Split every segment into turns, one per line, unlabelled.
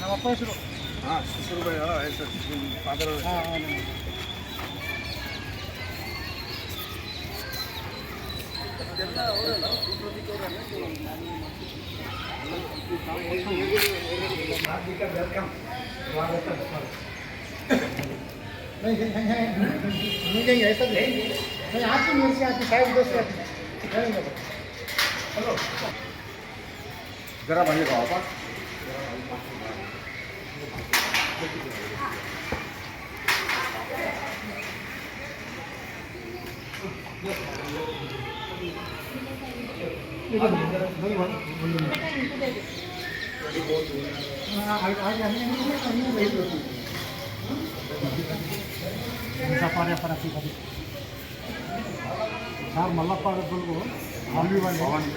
ನಮ್ಮ ಅಪ್ಪ ಹೆಸರು
ಹಾಂ ಸುಸುರುಬಯ್ಯ ಹೆಸರು ಫಾದರ್
ಹಾಂ ಹಾಂ ವೆಲ್ಕಮ್ ಸ್ವಾಗತ ಹೆಂಗೆ ಹೆಂಗೆ ಹೆಸರು ಹಾಕಿ ಮುಗಿಸಿ ಹಾಕಿ ಸಾಯಿಬ್ ದೋಸೆ ಹಾಕಿ
Jangan banyak kau apa?
Ini kan, ini Ini. Ini. Ini మళ్ళీ
పవన్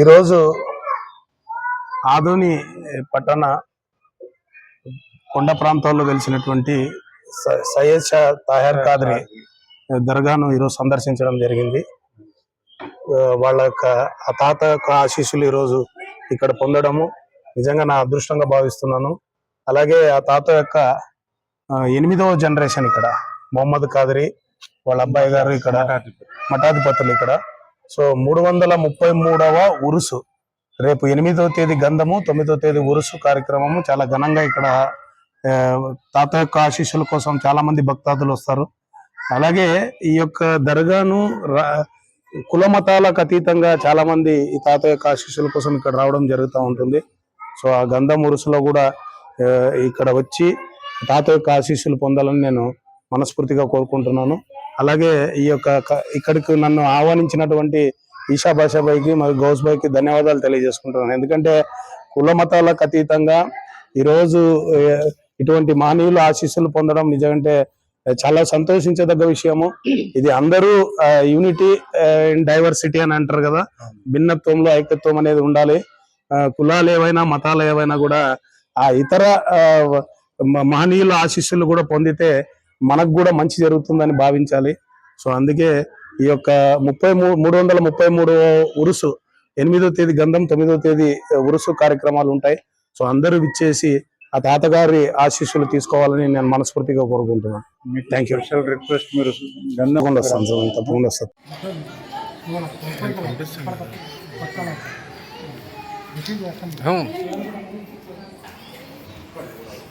ఈరోజు ఆధుని పట్టణ కొండ ప్రాంతాల్లో వెలిసినటువంటి స- సయ్యద్ షా తాహర్ కాదరి దర్గాను ఈరోజు సందర్శించడం జరిగింది. వాళ్ళ యొక్క ఆ తాత యొక్క ఆశీస్సులు ఈరోజు ఇక్కడ పొందడము నిజంగా నా అదృష్టంగా భావిస్తున్నాను. అలాగే ఆ తాత యొక్క ఎనిమిదవ జనరేషన్ ఇక్కడ. మొహమ్మద్ కాదరి వాళ్ళ అబ్బాయి గారు ఇక్కడ. మఠాధిపతులు ఇక్కడ. సో మూడు వందల ముప్పై మూడవ ఉరుసు. రేపు ఎనిమిదవ తేదీ గంధము తొమ్మిదవ తేదీ ఉరుసు కార్యక్రమము. చాలా ఘనంగా ఇక్కడ ఆ, తాత యొక్క ఆశీస్సుల కోసం చాలా మంది భక్తాదులు వస్తారు. అలాగే ఈ యొక్క దర్గాను రా- కుల మతాలకు అతీతంగా చాలా మంది ఈ తాత యొక్క ఆశీస్సుల కోసం ఇక్కడ రావడం జరుగుతూ ఉంటుంది. సో ఆ గంధం ఉరుసులో కూడా ఇక్కడ వచ్చి తాత యొక్క ఆశీస్సులు పొందాలని నేను మనస్ఫూర్తిగా కోరుకుంటున్నాను. అలాగే ఈ యొక్క ఇక్కడికి నన్ను ఆహ్వానించినటువంటి ఈషా భాషాబాయికి మరియు గౌస్ బాయ్కి ధన్యవాదాలు తెలియజేసుకుంటున్నాను. ఎందుకంటే కుల మతాలకు అతీతంగా ఈరోజు ఇటువంటి మానవులు ఆశీస్సులు పొందడం నిజమంటే చాలా సంతోషించదగ్గ విషయము. ఇది అందరూ యూనిటీ ఇన్ డైవర్సిటీ అని అంటారు కదా. భిన్నత్వంలో ఐక్యత్వం అనేది ఉండాలి. కులాలు ఏవైనా మతాలు ఏవైనా కూడా ఆ ఇతర మహనీయుల ఆశీస్సులు కూడా పొందితే మనకు కూడా మంచి జరుగుతుందని భావించాలి. సో అందుకే ఈ యొక్క ముప్పై మూడు మూడు వందల ముప్పై మూడు ఉరుసు ఎనిమిదో తేదీ గంధం తొమ్మిదో తేదీ ఉరుసు కార్యక్రమాలు ఉంటాయి. సో అందరూ విచ్చేసి ఆ తాతగారి ఆశీస్సులు తీసుకోవాలని నేను మనస్ఫూర్తిగా కోరుకుంటున్నాను. థ్యాంక్ యూ
స్పెషల్ రిక్వెస్ట్ మీరు
వస్తాను తప్పకుండా వస్తాను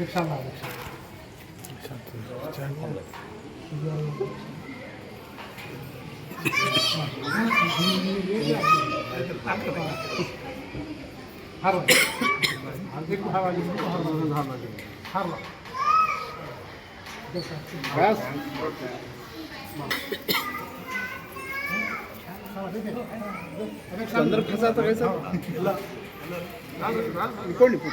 İnşallah. حرة عندكم حرة عندكم حرة حرة بس
تندر فساتا
كيسا لا يكون يكون